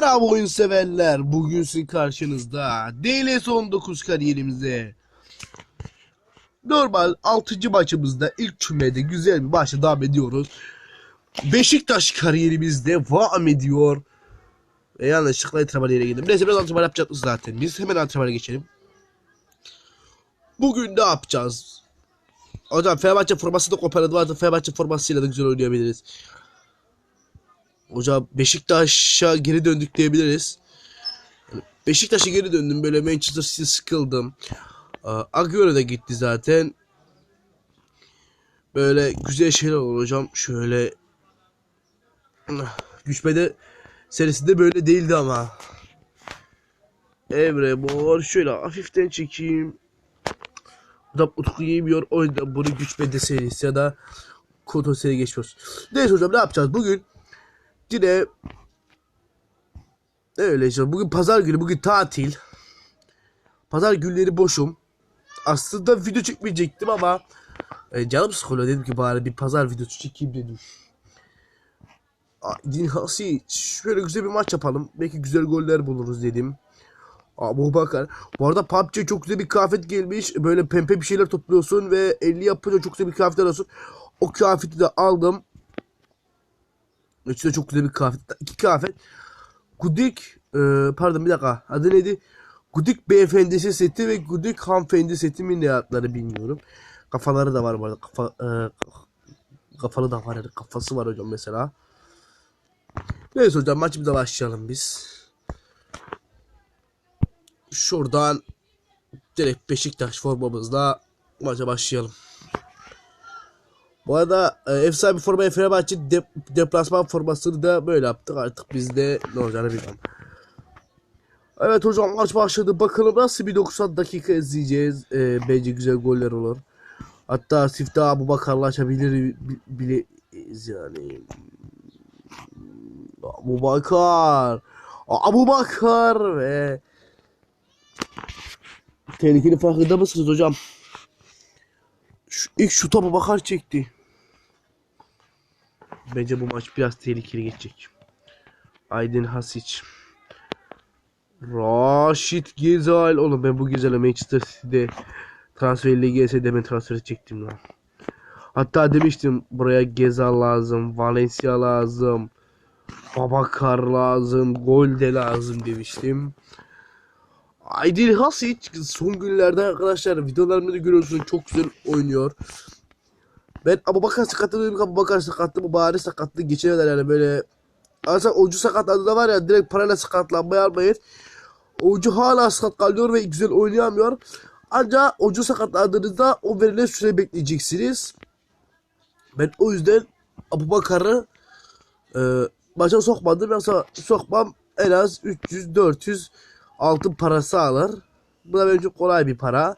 Merhaba oyun severler. Bugün sizin karşınızda DLS 19 kariyerimize normal 6. maçımızda ilk kümede güzel bir maçla devam ediyoruz. Beşiktaş kariyerimiz devam ediyor. Ve yanlışlıkla antrenman yere girdim. Neyse biraz antrenman yapacağız zaten. Biz hemen antrenmana geçelim. Bugün ne yapacağız? Hocam Fenerbahçe forması da kooperatif vardı. Fenerbahçe formasıyla da güzel oynayabiliriz. Hocam Beşiktaş'a geri döndük diyebiliriz. Beşiktaş'a geri döndüm böyle Manchester City sıkıldım. Aa, Agüero da gitti zaten. Böyle güzel şeyler olur hocam. Şöyle Güçbede serisinde böyle değildi ama. Emre Mor şöyle hafiften çekeyim. Da Utku yemiyor. O yüzden bunu Güçbede serisi ya da Koto seri geçiyoruz. Neyse hocam ne yapacağız? Bugün yine öyle işte bugün pazar günü bugün tatil. Pazar günleri boşum. Aslında video çekmeyecektim ama e, canım sıkılıyor dedim ki bari bir pazar videosu çekeyim dedim. Din Hasi şöyle güzel bir maç yapalım. Belki güzel goller buluruz dedim. Abu Bakar. Bu arada PUBG çok güzel bir kıyafet gelmiş. Böyle pembe bir şeyler topluyorsun ve 50 yapınca çok güzel bir kıyafetler alıyorsun. O kıyafeti de aldım. İçinde çok güzel bir kıyafet. İki kıyafet. Gudik e, pardon bir dakika. Adı neydi? Gudik beyefendisi seti ve Gudik hanımefendi seti mi ne adları bilmiyorum. Kafaları da var bu arada. Kafa, e, kafalı da var. Yani kafası var hocam mesela. Neyse hocam maçımıza başlayalım biz. Şuradan direkt Beşiktaş formamızla maça başlayalım. Bu arada e, efsane bir formaya Fenerbahçe de, deplasman formasını da böyle yaptık. Artık biz de ne olacağını bilmem. Evet hocam maç başladı. Bakalım nasıl bir 90 dakika izleyeceğiz. E, bence güzel goller olur. Hatta Siftah Abu Bakar'la açabilir bi- bileyiz yani. Abu Bakar. Abu Bakar ve tehlikeli farkında mısınız hocam? Şu, ilk şu topa bakar çekti. Bence bu maç biraz tehlikeli geçecek. Aydın Hasic. Raşit Gezal. Oğlum ben bu Gezal'e Manchester City'de transferle gelse de ben transfer edecektim lan. Hatta demiştim buraya Gezal lazım, Valencia lazım, Babakar lazım, gol de lazım demiştim. Aydın Hasic son günlerde arkadaşlar videolarımda da görüyorsunuz çok güzel oynuyor. Ben Abu Bakar sakatlığı dedim Abu Bakar sakatlı bu bari sakatlığı geçemediler yani böyle. Aslında oyuncu sakatladı da var ya direkt parayla sakatlanmaya almayın. Oyuncu hala sakat kalıyor ve güzel oynayamıyor. Ancak oyuncu sakatlandığınızda o verilen süre bekleyeceksiniz. Ben o yüzden Abu Bakar'ı e, maça sokmadım. Yoksa sokmam en az 300-400 altın parası alır. Bu da benim için kolay bir para.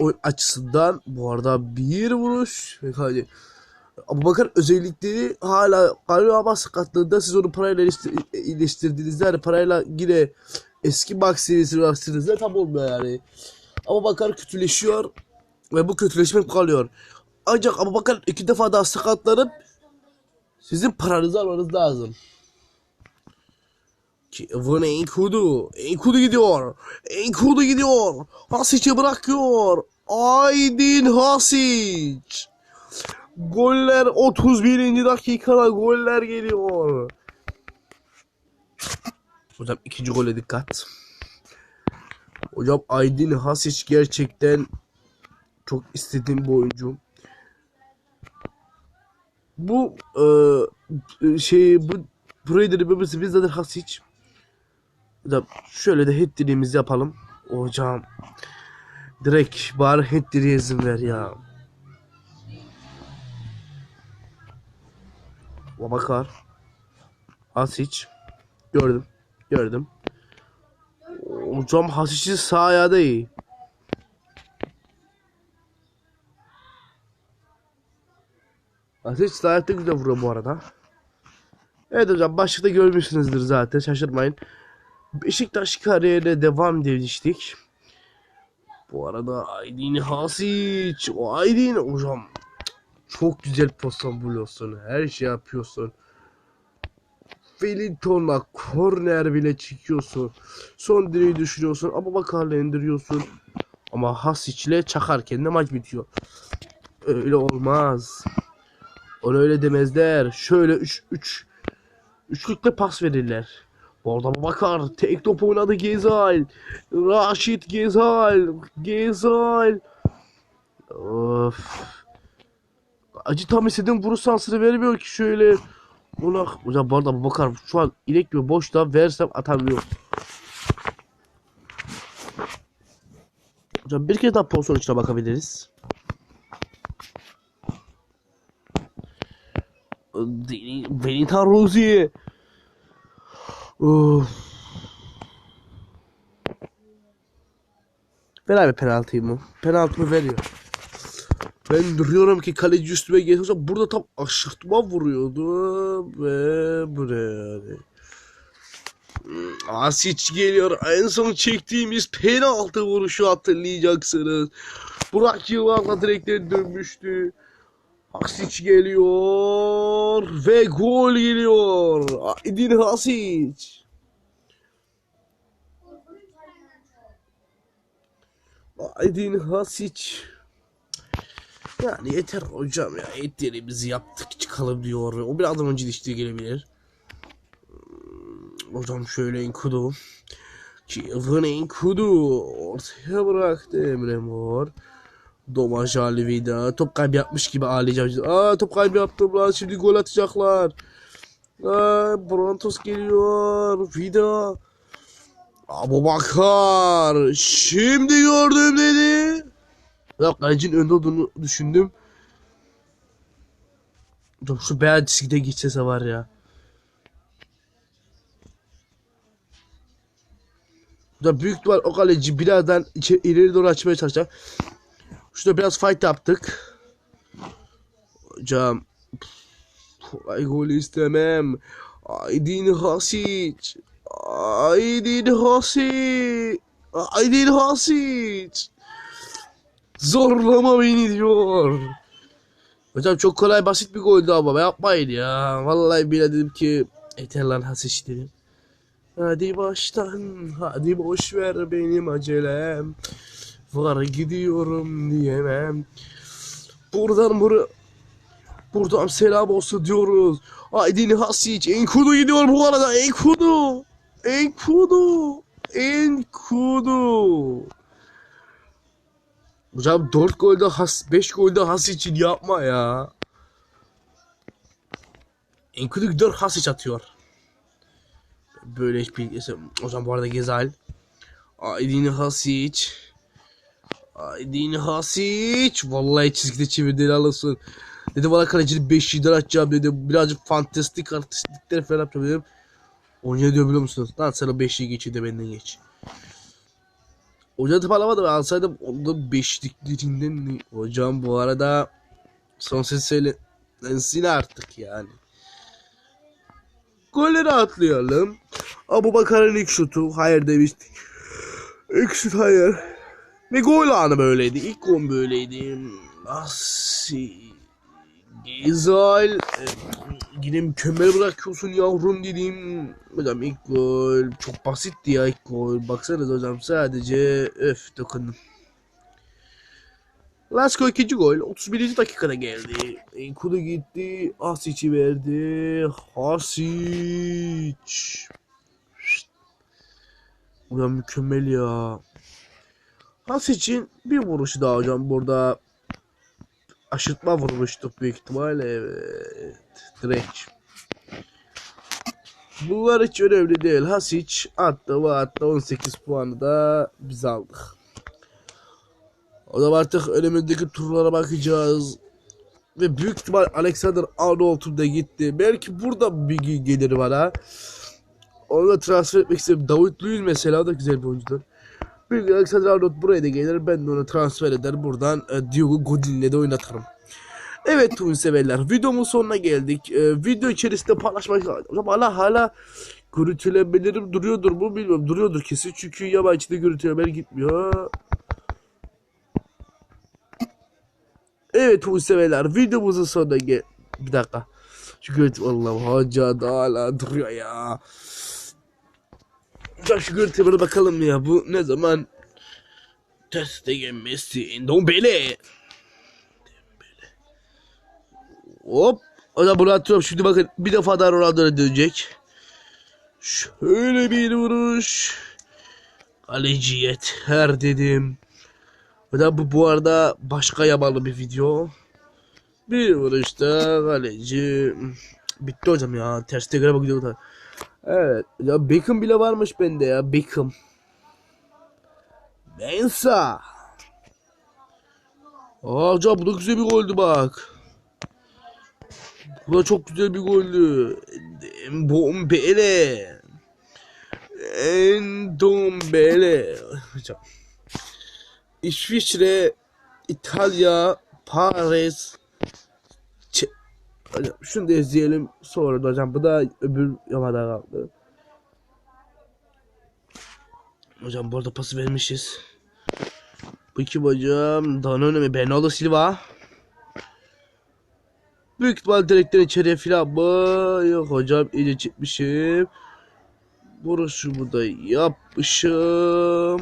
O açısından bu arada bir vuruş. Yani, Abu Bakar özellikleri hala kalıyor ama sakatlığında siz onu parayla iyileştir- iyileştirdiğinizde yani parayla yine eski Max serisini baktığınızda tam olmuyor yani. Abu Bakar kötüleşiyor ve bu kötüleşme kalıyor. Ancak Abu Bakar iki defa daha sakatlanıp sizin paranızı almanız lazım. Kevin Enkudu. Enkudu gidiyor. Enkudu gidiyor. Hasic'i bırakıyor. Aydin Hasic. Goller 31. dakikada goller geliyor. Hocam ikinci gole dikkat. Hocam Aydin Hasic gerçekten çok istediğim bir oyuncu. Bu e, şey bu Burayı babası biz zaten Hasic. Hocam şöyle de head dediğimizi yapalım. Hocam direkt bari head diye izin ver ya. Babakar. Hasic. Gördüm. Gördüm. Hocam Hasic'in sağ ayağı da iyi. Hasic sağ ayakta güzel vuruyor bu arada. Evet hocam başlıkta görmüşsünüzdür zaten şaşırmayın. Beşiktaş kariyerine devam demiştik. Bu arada Aydin Hasic, o Aydin hocam çok güzel pozisyon buluyorsun. Her şey yapıyorsun. Wellington'la korner bile çekiyorsun. Son direği düşürüyorsun. Ama bakarla indiriyorsun. Ama Hasic'le çakarken de maç bitiyor. Öyle olmaz. Onu öyle demezler. Şöyle 3 3 üçlükle pas verirler. Bu arada bakar. Tek top oynadı Gezal. Raşit Gezal. Gezal. Of. Acı tam istediğim vuruş sansını vermiyor ki şöyle. Ulan hocam bu arada bakar şu an inek gibi boşta versem atamıyor. Hocam bir kez daha pozisyon içine bakabiliriz. Benita Rozier. Of. Ver abi penaltıyı Penaltımı veriyor. Ben duruyorum ki kaleci üstüme geliyorsa burada tam aşırtma vuruyordu ve buraya yani. Asic geliyor. En son çektiğimiz penaltı vuruşu hatırlayacaksınız. Burak Yılmaz'la direkten dönmüştü. Asic geliyor ve gol geliyor. Aydin Hasic. Aydin Hasic. Yani yeter hocam ya etlerimizi yaptık çıkalım diyor. O birazdan önce dişliğe gelebilir. Hmm, Hocam şöyle Enkudu. Kevin Enkudu ortaya bıraktı Emre Mor. Domaj Ali Vida. Top kaybı yapmış gibi ağlayacağım. Aa top kaybı yaptım lan şimdi gol atacaklar. Aa, Brantos geliyor. Vida. Abu Bakar. Şimdi gördüm dedi. Ya kalecinin önde olduğunu düşündüm. Dur şu beyaz çizgide geçse var ya. Da büyük ihtimal o kaleci birazdan ileri doğru açmaya çalışacak. Şurada biraz fight yaptık. Hocam. Kolay gol istemem. Aydin Hasic. Aydin Hasic. Aydin Hasic. Zorlama beni diyor. Hocam çok kolay basit bir goldü ama yapmayın ya. Vallahi bile dedim ki yeter lan Hasic dedim. Hadi baştan hadi boş ver benim acelem. Var gidiyorum diyemem. Buradan bura Buradan selam olsun diyoruz. Aydin Hasic Enkudu gidiyor bu arada Enkudu. Enkudu. Enkudu. Hocam 4 golde has 5 golde has için yapma ya. Enkudu 4 has atıyor. Böyle hiçbir hocam bu arada Gezal. Aydin Hasic. Aydin Hasic. Vallahi çizgide çevirdi helal olsun. Dedi bana kalecinin 5 lider atacağım dedi. Birazcık fantastik artistlikler falan yapacağım dedim. O ne diyor biliyor musunuz? Lan sen o 5'liği geçin de benden geç. Hocam tıparlamadı. Ben alsaydım onda beşliklerinden hocam bu arada son ses söylensin artık yani. Golleri atlayalım. Abu Bakar'ın ilk şutu. Hayır demiştik. İlk şut hayır. Ve gol anı böyleydi. İlk gol böyleydi. Asi. Güzel. Yine mükemmel bırakıyorsun yavrum dedim. Hocam ilk gol çok basitti ya ilk gol. Baksanız hocam sadece öf dokundum. Lasko ikinci gol 31. dakikada geldi. Enkudu gitti. Hasic'i verdi. Hasic. Hocam mükemmel ya. Hasic'in bir vuruşu daha hocam burada aşırtma vurmuştuk büyük ihtimalle. Evet. Direkt. Bunlar hiç önemli değil. Hasic attı ve attı 18 puanı da biz aldık. O zaman artık önümüzdeki turlara bakacağız. Ve büyük ihtimal Alexander Arnold'un da gitti. Belki burada bir gelir bana. Onu da transfer etmek istedim. Davut Luiz mesela da güzel bir oyuncudur. Büyük Alexander Arnold buraya da gelir. Ben de onu transfer eder. Buradan e, Diogo Godin'le de oynatırım. Evet Tun severler videomun sonuna geldik. Ee, video içerisinde paylaşmak hala hala görüntülenmelerim duruyordur mu bilmiyorum. Duruyordur kesin çünkü yabancıda görüntülemeler gitmiyor. Evet Tun severler videomuzun sonuna gel... Bir dakika. Görüntü vallahi hoca da hala duruyor ya. Hocam şu görüntüye bakalım ya. Bu ne zaman teste gelmesi. Dombele. Hop. O da bunu atıyorum. Şimdi bakın bir defa daha Ronaldo'ya dönecek. Şöyle bir vuruş. Kaleci yeter dedim. O da bu bu arada başka yabalı bir video. Bir vuruşta kaleci. Bitti hocam ya. Terste göre gidiyor da. Evet. Ya Beckham bile varmış bende ya. Beckham. Mensa. Aa bu da güzel bir goldü bak. Bu da çok güzel bir goldü. Endombele. Endombele. İsviçre, İtalya, Paris. Hocam şunu da izleyelim sonra da hocam. Bu da öbür yamada kaldı. Hocam bu arada pası vermişiz. Bu kim hocam? Danone mi? Bernardo Silva. Büyük ihtimal direkten içeriye filan mı? Yok hocam iyice çıkmışım. Vuruşumu da yapmışım.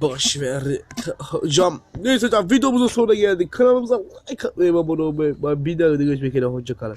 Boş ver hocam. Neyse hocam videomuzun sonuna geldik. Kanalımıza like atmayı abone olmayı. Bir daha görüşmek üzere. Hoşçakalın.